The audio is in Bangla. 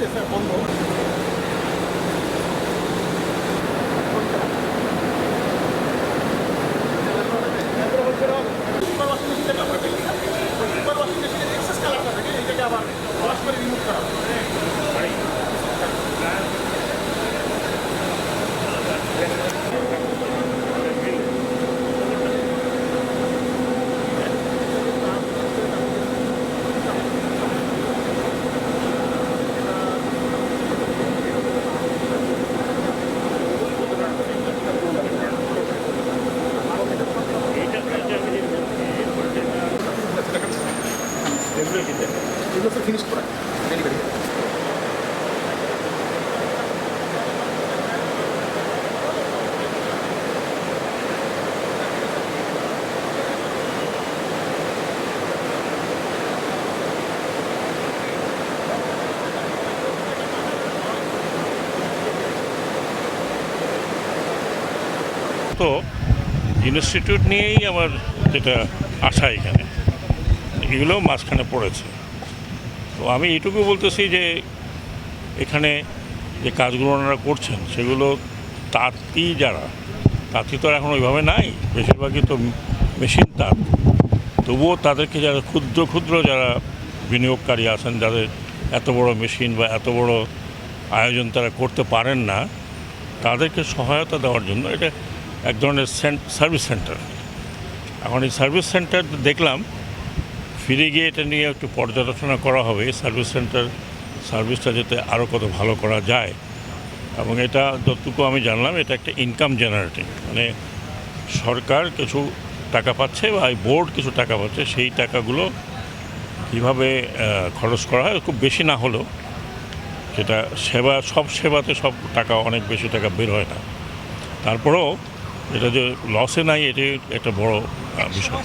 ですね、এগুলো দিতে। হবে। এগুলো তো ফিনিশ করা। ডেলিভারি তো ইনস্টিটিউট নিয়েই আমার যেটা আশা এখানে। এগুলো মাঝখানে পড়েছে। তো আমি এটুকু বলতেছি যে, এখানে যে কাজগুলো ওনারা করছেন, সেগুলো তাঁতি যারা, তাঁতি তো আর এখন ওইভাবে নাই, বেশিরভাগই তো মেশিন তাঁত। তবুও তাদেরকে যারা ক্ষুদ্র ক্ষুদ্র যারা বিনিয়োগকারী আছেন, যাদের এত বড় মেশিন বা এত বড় আয়োজন তারা করতে পারেন না, তাদেরকে সহায়তা দেওয়ার জন্য এটা এক ধরনের সার্ভিস সেন্টার। এখন এই সার্ভিস সেন্টার দেখলাম ফিরে গিয়ে এটা নিয়ে একটু পর্যালোচনা করা হবে, সার্ভিস সেন্টার, সার্ভিসটা যাতে আরও কত ভালো করা যায়। এবং এটা যতটুকু আমি জানলাম, এটা একটা ইনকাম জেনারেটিং মানে সরকার কিছু টাকা পাচ্ছে বা বোর্ড কিছু টাকা পাচ্ছে, সেই টাকাগুলো কীভাবে খরচ করা হয়, খুব বেশি না হলেও সেটা সেবা, সব সেবাতে সব টাকা, অনেক বেশি টাকা বের হয় না। তারপরেও এটা যে লসে নাই, এটি একটা বড় বিষয়।